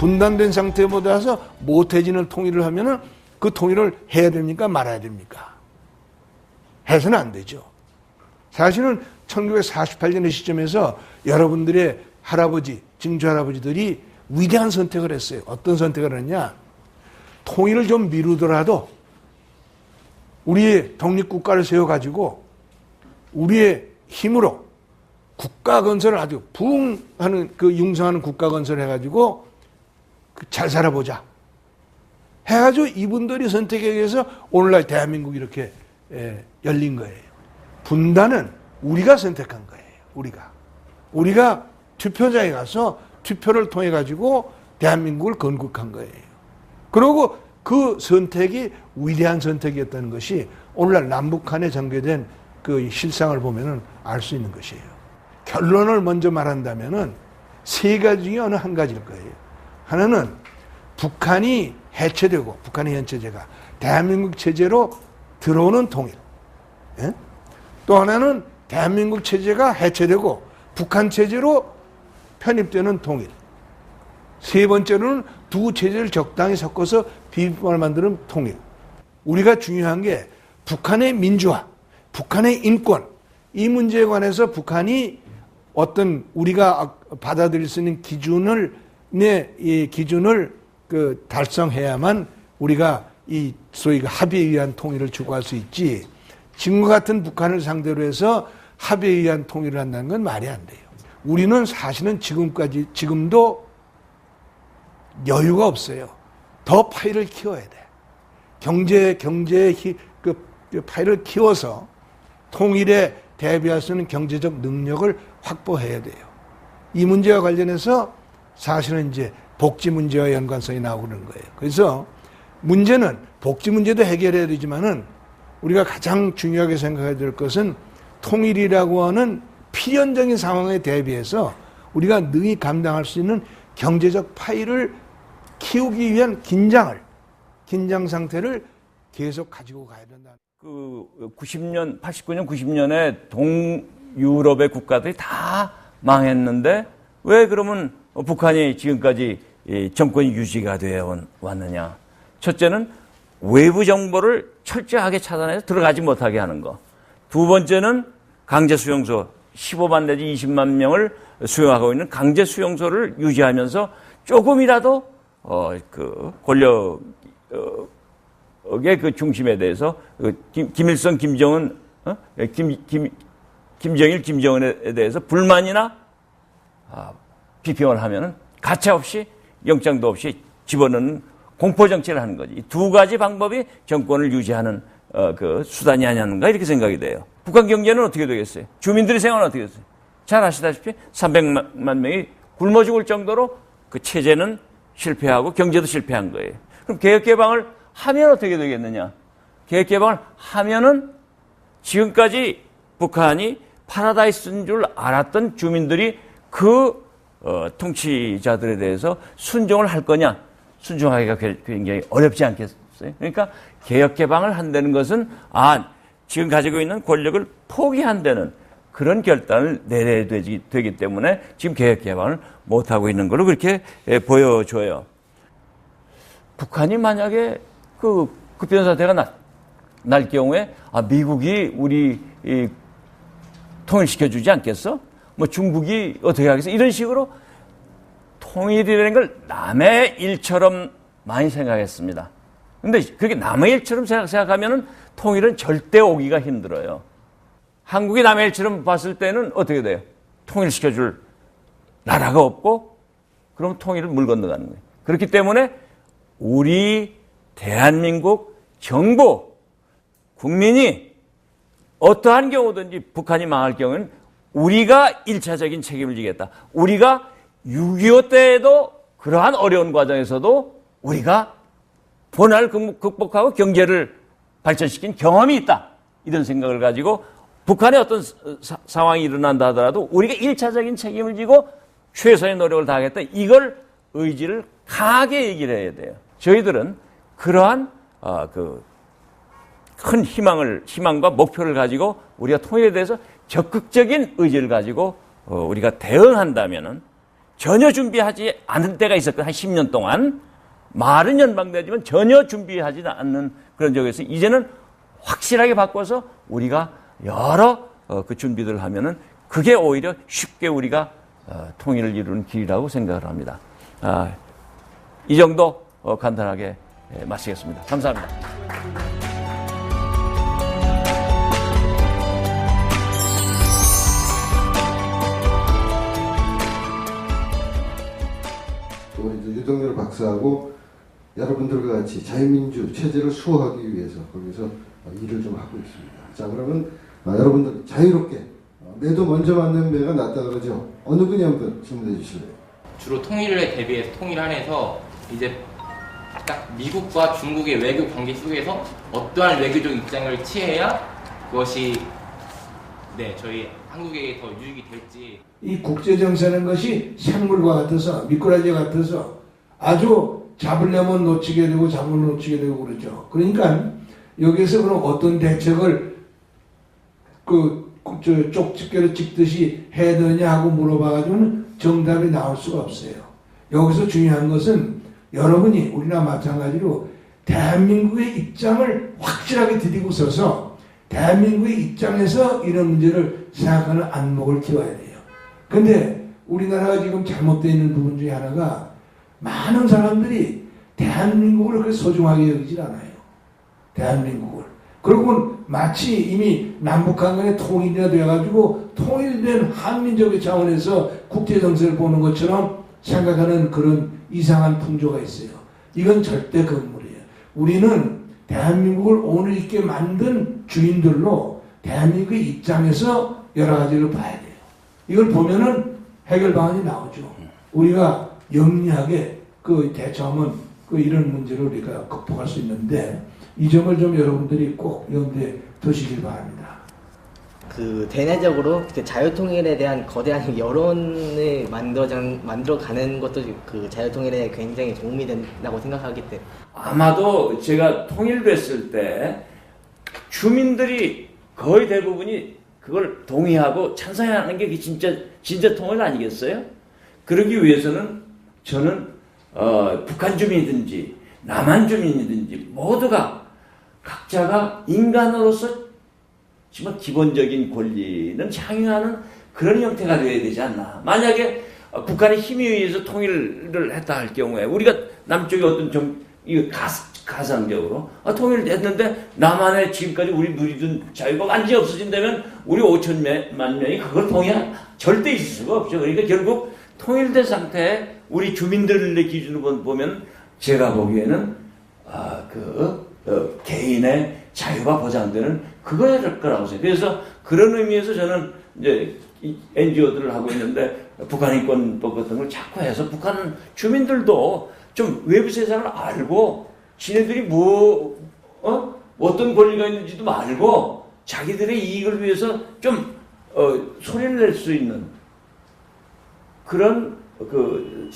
분단된 상태보다서 못해지는 통일을 하면은 그 통일을 해야 됩니까? 말아야 됩니까? 해서는 안 되죠. 사실은 1948년의 시점에서 여러분들의 할아버지, 증조 할아버지들이 위대한 선택을 했어요. 어떤 선택을 했냐? 통일을 좀 미루더라도 우리의 독립국가를 세워가지고 우리의 힘으로 국가 건설을 아주 부흥하는 그 융성하는 국가 건설을 해가지고 그 잘 살아보자. 해가지고 이분들이 선택에 의해서 오늘날 대한민국이 이렇게 예, 열린 거예요. 분단은 우리가 선택한 거예요. 우리가. 우리가 투표장에 가서 투표를 통해 가지고 대한민국을 건국한 거예요. 그리고 그 선택이 위대한 선택이었다는 것이 오늘날 남북한에 전개된 그 실상을 보면은 알 수 있는 것이에요. 결론을 먼저 말한다면은 세 가지 중에 어느 한 가지일 거예요. 하나는 북한이 해체되고 북한의 현 체제가 대한민국 체제로 들어오는 통일. 예? 또 하나는 대한민국 체제가 해체되고 북한 체제로 편입되는 통일. 세 번째로는 두 체제를 적당히 섞어서 비법을 만드는 통일. 우리가 중요한 게 북한의 민주화, 북한의 인권, 이 문제에 관해서 북한이 어떤 우리가 받아들일 수 있는 기준을 내 이 기준을 그 달성해야만 우리가 이 소위 그 합의에 의한 통일을 추구할 수 있지. 지금과 같은 북한을 상대로 해서 합의에 의한 통일을 한다는 건 말이 안 돼요. 우리는 사실은 지금까지 지금도 여유가 없어요. 더 파일을 키워야 돼. 경제 경제의 그, 그 파일을 키워서 통일에 대비할 수 있는 경제적 능력을 확보해야 돼요. 이 문제와 관련해서 사실은 이제 복지 문제와 연관성이 나오고 그러는 거예요. 그래서 문제는 복지 문제도 해결해야 되지만은 우리가 가장 중요하게 생각해야 될 것은 통일이라고 하는 필연적인 상황에 대비해서 우리가 능히 감당할 수 있는 경제적 파일을 키우기 위한 긴장을 긴장 상태를 계속 가지고 가야 된다. 그 90년, 89년, 90년에 동유럽의 국가들이 다 망했는데 왜 그러면 북한이 지금까지 정권이 유지가 되어 왔느냐? 첫째는 외부 정보를 철저하게 차단해서 들어가지 못하게 하는 거. 두 번째는 강제 수용소 15만 내지 20만 명을 수용하고 있는 강제 수용소를 유지하면서 조금이라도 어 그 권력 어의 그 중심에 대해서 그 김, 김일성, 김정은, 어? 김, 김, 김정일, 김정은에 대해서 불만이나 아, 비평을 하면은 가차 없이 영장도 없이 집어넣는 공포 정치를 하는 거지. 두 가지 방법이 정권을 유지하는 어, 그 수단이 아니었는가 이렇게 생각이 돼요. 북한 경제는 어떻게 되겠어요? 주민들의 생활은 어떻게 되겠어요? 잘 아시다시피 300만 명이 굶어 죽을 정도로 그 체제는 실패하고 경제도 실패한 거예요. 그럼 개혁 개방을 하면 어떻게 되겠느냐? 개혁 개방을 하면은 지금까지 북한이 파라다이스인 줄 알았던 주민들이 그 어, 통치자들에 대해서 순종을 할 거냐? 순종하기가 굉장히 어렵지 않겠어요? 그러니까 개혁 개방을 한다는 것은 아 지금 가지고 있는 권력을 포기한다는 그런 결단을 내려야 되기, 되기 때문에 지금 개혁 개방을 못 하고 있는 걸로 그렇게 보여줘요. 북한이 만약에 그 급변 사태가 날, 날 경우에 아 미국이 우리 이, 통일시켜주지 않겠어? 뭐 중국이 어떻게 하겠어? 이런 식으로 통일이라는 걸 남의 일처럼 많이 생각했습니다. 근데 그게 남의 일처럼 생각하면은 통일은 절대 오기가 힘들어요. 한국이 남의 일처럼 봤을 때는 어떻게 돼요? 통일시켜줄 나라가 없고, 그럼 통일을 물 건너가는 거예요. 그렇기 때문에 우리 대한민국 정부, 국민이 어떠한 경우든지 북한이 망할 경우는 우리가 일차적인 책임을 지겠다. 우리가 6.25 때에도 그러한 어려운 과정에서도 우리가 본화를 극복하고 경제를 발전시킨 경험이 있다. 이런 생각을 가지고 북한에 어떤 사, 상황이 일어난다 하더라도 우리가 일차적인 책임을 지고 최선의 노력을 다하겠다. 이걸 의지를 강하게 얘기를 해야 돼요. 저희들은 그러한 어, 그 큰 희망을 희망과 목표를 가지고 우리가 통일에 대해서 적극적인 의지를 가지고 어, 우리가 대응한다면은 전혀 준비하지 않은 때가 있었거든 한 10년 동안 말은 연방되지만 전혀 준비하지 않는 그런 적에서 이제는 확실하게 바꿔서 우리가 여러 어, 그 준비들을 하면은 그게 오히려 쉽게 우리가 어, 통일을 이루는 길이라고 생각을 합니다. 아, 이 정도 어, 간단하게 예, 마치겠습니다. 감사합니다. 박사하고 여러분들과 같이 자유민주 체제를 수호하기 위해서 거기서 어, 일을 좀 하고 있습니다. 자 그러면 어, 여러분들 자유롭게 어, 매도 먼저 맞는 매가 낫다 그러죠. 어느 분이 한번 질문해 주실래요? 주로 통일에 대비해서 통일 안에서 이제 딱 미국과 중국의 외교 관계 속에서 어떠한 외교적 입장을 취해야 그것이 네 저희 한국에게 더 유익이 될지 이 국제 정세라는 것이 생물과 같아서 미꾸라지 같아서 아주 잡으려면 놓치게 되고 잡으면 놓치게 되고 그러죠. 그러니까 여기서 그럼 어떤 대책을 그, 그, 저, 쪽집게로 찍듯이 해야 되느냐 하고 물어봐가지고는 정답이 나올 수가 없어요. 여기서 중요한 것은 여러분이 우리나 마찬가지로 대한민국의 입장을 확실하게 드리고 서서 대한민국의 입장에서 이런 문제를 생각하는 안목을 키워야 돼요. 근데 우리나라가 지금 잘못되어 있는 부분 중에 하나가 많은 사람들이 대한민국을 그렇게 소중하게 여기질 않아요. 대한민국을. 그리고 마치 이미 남북한 간의 통일이 되어가지고 통일된 한민족의 차원에서 국제정세를 보는 것처럼 생각하는 그런 이상한 풍조가 있어요. 이건 절대 건물이에요. 우리는 대한민국을 오늘 있게 만든 주인들로 대한민국의 입장에서 여러 가지를 봐야 돼요. 이걸 보면은 해결 방안이 나오죠. 우리가 영리하게 그 대처하면 그 이런 문제를 우리가 극복할 수 있는데 이 점을 좀 여러분들이 꼭 염두에 두시길 바랍니다. 그 대내적으로 그 자유통일에 대한 거대한 여론을 만들어 만들어가는 것도 그 자유통일에 굉장히 도움이 된다고 생각하기 때문에 아마도 제가 통일됐을 때 주민들이 거의 대부분이 그걸 동의하고 찬성하는 게 진짜 진짜 통일 아니겠어요? 그러기 위해서는 저는 어, 북한 주민이든지 남한 주민이든지 모두가 각자가 인간으로서 정말 기본적인 권리는 향유하는 그런 형태가 되어야 되지 않나. 만약에 어, 북한이 힘에 의해서 통일을 했다 할 경우에 우리가 남쪽의 어떤 정, 이 가스, 가상적으로 아, 통일을 했는데 남한에 지금까지 우리 누리던 자유가 완전히 없어진다면 우리 5천만 명이 그걸 동의할 절대 있을 수가 없죠. 그러니까 결국 통일된 상태에 우리 주민들의 기준으로 보면 제가 보기에는 아, 그 어, 개인의 자유가 보장되는 그거야 될 거라고 생각해요. 그래서 그런 의미에서 저는 이제 NGO들을 하고 있는데 북한 인권법 같은 걸 자꾸 해서 북한 주민들도 좀 외부 세상을 알고 지네들이 뭐 어? 어떤 권리가 있는지도 알고 자기들의 이익을 위해서 좀 어, 소리를 낼 수 있는 그런 그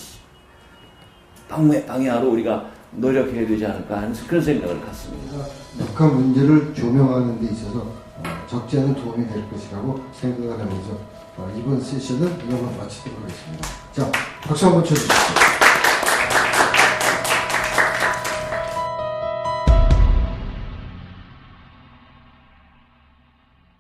방해, 방해하러 우리가 노력해야 되지 않을까 하는 그런 생각을 갖습니다. 북한 문제를 조명하는 데 있어서 어, 적지 않은 도움이 될 것이라고 생각을 하면서 어, 이번 세션은 이것만 마치도록 하겠습니다. 자, 박수 한번 쳐주십시오.